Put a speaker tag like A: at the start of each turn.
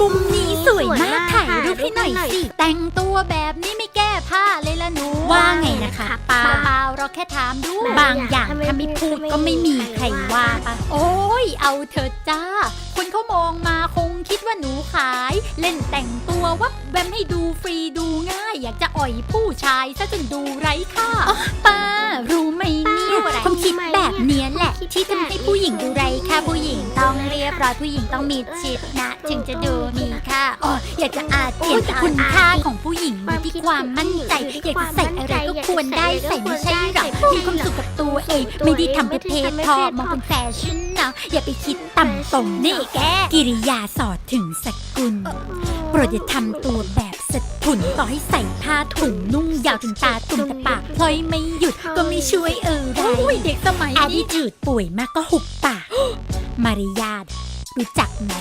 A: มุมนี้สวยมากถ่ายรูปให้หน่อยสิ แต่งตัวแบบนี้ไม่แก้ผ้าเลยละหนู ว่าไงนะคะป้าเปล่าเราแค่ถามดูบางอย่างถ้าไม่พูดก็ไม่มีใครว่าปะโอ้ยเอาเถอะจ้า คนเขามองมาคงคิดว่าหนูขาย เล่นแต่งตัววับแวมให้ดูฟรีดูง่าย อยากจะอ่อยผู้ชายซะจนดูไร้ค่าอ๋อป้ารู้ไหมเนี่ยความคิดแบบเนี้ยแหละที่ทำให้ผู้หญิงดูไร้ค่าผู้หญิงต้องเรี ยบร้อยผู้หญิงต้องมีชิดนะ ถึงจะดูมีค่าอ๋ออยากจะอาจเปลี่ยนคุณค่าของผู้หญิงอยู่ที่ความมั่นใจ อยากจะใส่อะไรก็ควรได้ใส่ไม่ใช่หรอมีความสุขกับตัวเอง ไม่ได้ทำเพื่อเพศพอมองเป็นแฟชั่นนะอย่าไปคิดต่ำตรงนี่แกกิริยาสอดถึงสกุลโปรดอย่าทำตัวแบบสะทุนต่อให้ใส่ผ้าถุงนุ่งยาวถึงตาตุ่มแต่ปากพลอยไม่หยุดก็ไม่ช่วยเออไรเด็กสมัยนี้จืดป่วยมากก็หุบปาก มารยาทรู้จักไหม